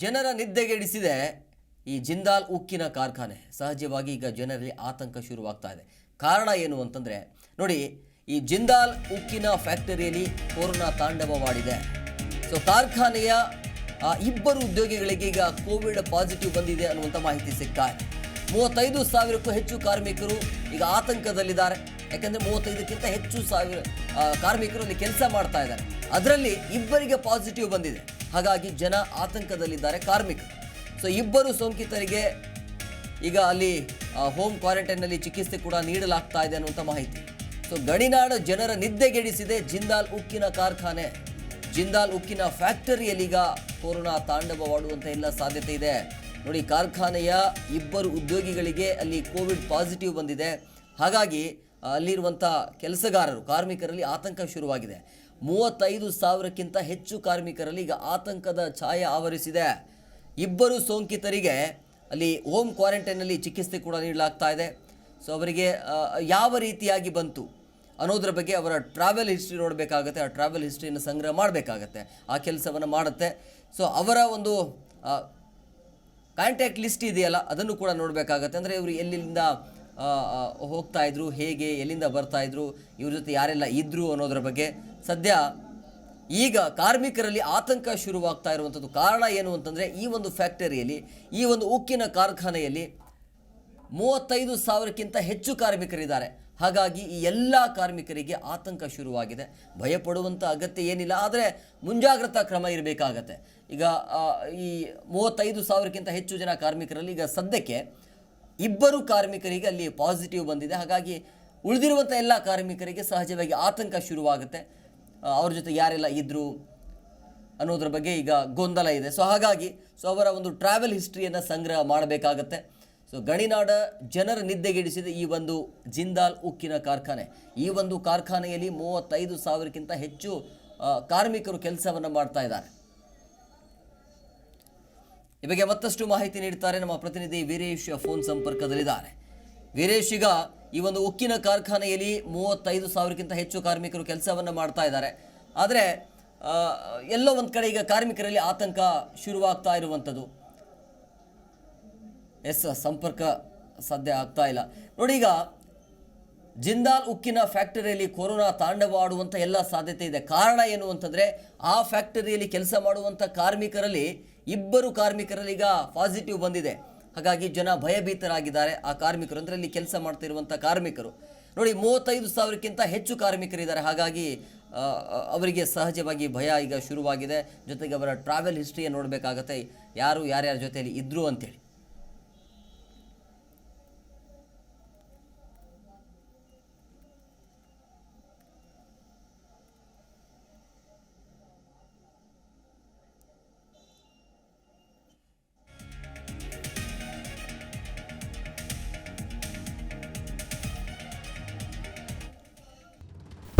ಜನರ ನಿದ್ದೆಗೆಡಿಸಿದೆ ಈ ಜಿಂದಾಲ್ ಉಕ್ಕಿನ ಕಾರ್ಖಾನೆ. ಸಹಜವಾಗಿ ಈಗ ಜನರಲ್ಲಿ ಆತಂಕ ಶುರುವಾಗ್ತಾ ಇದೆ. ಕಾರಣ ಏನು ಅಂತಂದರೆ, ನೋಡಿ, ಈ ಜಿಂದಾಲ್ ಉಕ್ಕಿನ ಫ್ಯಾಕ್ಟರಿಯಲ್ಲಿ ಕೊರೋನಾ ತಾಂಡವವಾಡಿದೆ. ಸೊ ಕಾರ್ಖಾನೆಯ ಇಬ್ಬರು ಉದ್ಯೋಗಿಗಳಿಗೆ ಈಗ ಕೋವಿಡ್ ಪಾಸಿಟಿವ್ ಬಂದಿದೆ ಅನ್ನುವಂಥ ಮಾಹಿತಿ ಸಿಗ್ತಾ ಇದೆ. ಮೂವತ್ತೈದು ಸಾವಿರಕ್ಕೂ ಹೆಚ್ಚು ಕಾರ್ಮಿಕರು ಈಗ ಆತಂಕದಲ್ಲಿದ್ದಾರೆ. ಯಾಕಂದರೆ ಮೂವತ್ತೈದಕ್ಕಿಂತ ಹೆಚ್ಚು ಸಾವಿರ ಕಾರ್ಮಿಕರು ಅಲ್ಲಿ ಕೆಲಸ ಮಾಡ್ತಾ ಇದ್ದಾರೆ. ಅದರಲ್ಲಿ ಇಬ್ಬರಿಗೆ ಪಾಸಿಟಿವ್ ಬಂದಿದೆ. ಹಾಗಾಗಿ ಜನ ಆತಂಕದಲ್ಲಿದ್ದಾರೆ ಕಾರ್ಮಿಕರು. ಸೊ ಇಬ್ಬರು ಸೋಂಕಿತರಿಗೆ ಈಗ ಅಲ್ಲಿ ಹೋಮ್ ಕ್ವಾರಂಟೈನ್ನಲ್ಲಿ ಚಿಕಿತ್ಸೆ ಕೂಡ ನೀಡಲಾಗ್ತಾ ಇದೆ ಅನ್ನುವಂಥ ಮಾಹಿತಿ. ಸೊ ಗಡಿನಾಡ ಜನರ ನಿದ್ದೆಗೆಡಿಸಿದೆ ಜಿಂದಾಲ್ ಉಕ್ಕಿನ ಕಾರ್ಖಾನೆ. ಜಿಂದಾಲ್ ಉಕ್ಕಿನ ಫ್ಯಾಕ್ಟರಿಯಲ್ಲಿ ಈಗ ಕೊರೋನಾ ತಾಂಡವವಾಡುವಂಥ ಎಲ್ಲ ಸಾಧ್ಯತೆ ಇದೆ. ನೋಡಿ, ಕಾರ್ಖಾನೆಯ ಇಬ್ಬರು ಉದ್ಯೋಗಿಗಳಿಗೆ ಅಲ್ಲಿ ಕೋವಿಡ್ ಪಾಸಿಟಿವ್ ಬಂದಿದೆ. ಹಾಗಾಗಿ ಅಲ್ಲಿರುವಂಥ ಕೆಲಸಗಾರರು, ಕಾರ್ಮಿಕರಲ್ಲಿ ಆತಂಕ ಶುರುವಾಗಿದೆ. ಮೂವತ್ತೈದು ಸಾವಿರಕ್ಕಿಂತ ಹೆಚ್ಚು ಕಾರ್ಮಿಕರಲ್ಲಿ ಈಗ ಆತಂಕದ ಛಾಯೆ ಆವರಿಸಿದೆ. ಇಬ್ಬರು ಸೋಂಕಿತರಿಗೆ ಅಲ್ಲಿ ಹೋಮ್ ಕ್ವಾರಂಟೈನಲ್ಲಿ ಚಿಕಿತ್ಸೆ ಕೂಡ ನೀಡಲಾಗ್ತಾ ಇದೆ. ಸೊ, ಅವರಿಗೆ ಯಾವ ರೀತಿಯಾಗಿ ಬಂತು ಅನ್ನೋದ್ರ ಬಗ್ಗೆ ಅವರ ಟ್ರಾವೆಲ್ ಹಿಸ್ಟ್ರಿ ನೋಡಬೇಕಾಗತ್ತೆ, ಆ ಟ್ರಾವೆಲ್ ಹಿಸ್ಟ್ರಿಯನ್ನು ಸಂಗ್ರಹ ಮಾಡಬೇಕಾಗತ್ತೆ, ಆ ಕೆಲಸವನ್ನು ಮಾಡುತ್ತೆ. ಸೊ, ಅವರ ಒಂದು ಕಾಂಟ್ಯಾಕ್ಟ್ ಲಿಸ್ಟ್ ಇದೆಯಲ್ಲ, ಅದನ್ನು ಕೂಡ ನೋಡಬೇಕಾಗತ್ತೆ. ಅಂದರೆ ಇವರು ಎಲ್ಲಿಂದ ಹೋಗ್ತಾ ಇದ್ರು, ಹೇಗೆ, ಎಲ್ಲಿಂದ ಬರ್ತಾ ಇದ್ರು, ಇವ್ರ ಜೊತೆ ಯಾರೆಲ್ಲ ಇದ್ರು ಅನ್ನೋದ್ರ ಬಗ್ಗೆ ಸದ್ಯ ಈಗ ಕಾರ್ಮಿಕರಲ್ಲಿ ಆತಂಕ ಶುರುವಾಗ್ತಾ ಇರುವಂಥದ್ದು. ಕಾರಣ ಏನು ಅಂತಂದರೆ, ಈ ಒಂದು ಫ್ಯಾಕ್ಟರಿಯಲ್ಲಿ, ಈ ಒಂದು ಉಕ್ಕಿನ ಕಾರ್ಖಾನೆಯಲ್ಲಿ ಮೂವತ್ತೈದು ಸಾವಿರಕ್ಕಿಂತ ಹೆಚ್ಚು ಕಾರ್ಮಿಕರಿದ್ದಾರೆ. ಹಾಗಾಗಿ ಈ ಎಲ್ಲ ಕಾರ್ಮಿಕರಿಗೆ ಆತಂಕ ಶುರುವಾಗಿದೆ. ಭಯಪಡುವಂಥ ಅಗತ್ಯ ಏನಿಲ್ಲ, ಆದರೆ ಮುಂಜಾಗ್ರತಾ ಕ್ರಮ ಇರಬೇಕಾಗತ್ತೆ. ಈಗ ಈ ಮೂವತ್ತೈದು ಸಾವಿರಕ್ಕಿಂತ ಹೆಚ್ಚು ಜನ ಕಾರ್ಮಿಕರಲ್ಲಿ ಈಗ ಸದ್ಯಕ್ಕೆ ಇಬ್ಬರು ಕಾರ್ಮಿಕರಿಗೆ ಅಲ್ಲಿ ಪಾಸಿಟಿವ್ ಬಂದಿದೆ. ಹಾಗಾಗಿ ಉಳಿದಿರುವಂಥ ಎಲ್ಲ ಕಾರ್ಮಿಕರಿಗೆ ಸಹಜವಾಗಿ ಆತಂಕ ಶುರುವಾಗುತ್ತೆ. ಅವ್ರ ಜೊತೆ ಯಾರೆಲ್ಲ ಇದ್ದರು ಅನ್ನೋದ್ರ ಬಗ್ಗೆ ಈಗ ಗೊಂದಲ ಇದೆ. ಸೊ ಹಾಗಾಗಿ ಸೊ ಅವರ ಒಂದು ಟ್ರಾವೆಲ್ ಹಿಸ್ಟ್ರಿಯನ್ನು ಸಂಗ್ರಹ ಮಾಡಬೇಕಾಗತ್ತೆ. ಸೊ ಗಣಿನಾಡ ಜನರ ನಿದ್ದೆಗೆಡಿಸಿದ ಈ ಒಂದು ಜಿಂದಾಲ್ ಉಕ್ಕಿನ ಕಾರ್ಖಾನೆ. ಈ ಒಂದು ಕಾರ್ಖಾನೆಯಲ್ಲಿ ಮೂವತ್ತೈದು ಸಾವಿರಕ್ಕಿಂತ ಹೆಚ್ಚು ಕಾರ್ಮಿಕರು ಕೆಲಸವನ್ನು ಮಾಡ್ತಾ ಇದ್ದಾರೆ. ಈ ಬಗ್ಗೆ ಮತ್ತಷ್ಟು ಮಾಹಿತಿ ನೀಡ್ತಾರೆ ನಮ್ಮ ಪ್ರತಿನಿಧಿ ವೀರೇಶ್ ಫೋನ್ ಸಂಪರ್ಕದಲ್ಲಿದ್ದಾರೆ. ವೀರೇಶ್, ಈಗ ಈ ಒಂದು ಉಕ್ಕಿನ ಕಾರ್ಖಾನೆಯಲ್ಲಿ ಮೂವತ್ತೈದು ಸಾವಿರಕ್ಕಿಂತ ಹೆಚ್ಚು ಕಾರ್ಮಿಕರು ಕೆಲಸವನ್ನು ಮಾಡ್ತಾ ಇದ್ದಾರೆ. ಆದರೆ ಎಲ್ಲೋ ಒಂದು ಕಡೆ ಈಗ ಕಾರ್ಮಿಕರಲ್ಲಿ ಆತಂಕ ಶುರುವಾಗ್ತಾ ಇರುವಂಥದ್ದು. ಎಸ್, ಸಂಪರ್ಕ ಸಾಧ್ಯ ಆಗ್ತಾ ಇಲ್ಲ. ನೋಡಿ, ಈಗ ಜಿಂದಾಲ್ ಉಕ್ಕಿನ ಫ್ಯಾಕ್ಟರಿಯಲ್ಲಿ ಕೊರೋನಾ ತಾಂಡವಾಡುವಂಥ ಎಲ್ಲ ಸಾಧ್ಯತೆ ಇದೆ. ಕಾರಣ ಏನು ಅಂತಂದರೆ, ಆ ಫ್ಯಾಕ್ಟರಿಯಲ್ಲಿ ಕೆಲಸ ಮಾಡುವಂಥ ಕಾರ್ಮಿಕರಲ್ಲಿ ಇಬ್ಬರು ಕಾರ್ಮಿಕರಲ್ಲಿ ಈಗ ಪಾಸಿಟಿವ್ ಬಂದಿದೆ. ಹಾಗಾಗಿ ಜನ ಭಯಭೀತರಾಗಿದ್ದಾರೆ. ಆ ಕಾರ್ಮಿಕರು ಅಂದರೆ ಅಲ್ಲಿ ಕೆಲಸ ಮಾಡ್ತಿರುವಂಥ ಕಾರ್ಮಿಕರು. ನೋಡಿ, ಮೂವತ್ತೈದು ಸಾವಿರಕ್ಕಿಂತ ಹೆಚ್ಚು ಕಾರ್ಮಿಕರಿದ್ದಾರೆ. ಹಾಗಾಗಿ ಅವರಿಗೆ ಸಹಜವಾಗಿ ಭಯ ಈಗ ಶುರುವಾಗಿದೆ. ಜೊತೆಗೆ ಅವರ ಟ್ರಾವೆಲ್ ಹಿಸ್ಟ್ರಿಯನ್ನು ನೋಡಬೇಕಾಗತ್ತೆ. ಯಾರು, ಯಾರ್ಯಾರ ಜೊತೆಯಲ್ಲಿ ಇದ್ದರು ಅಂತೇಳಿ.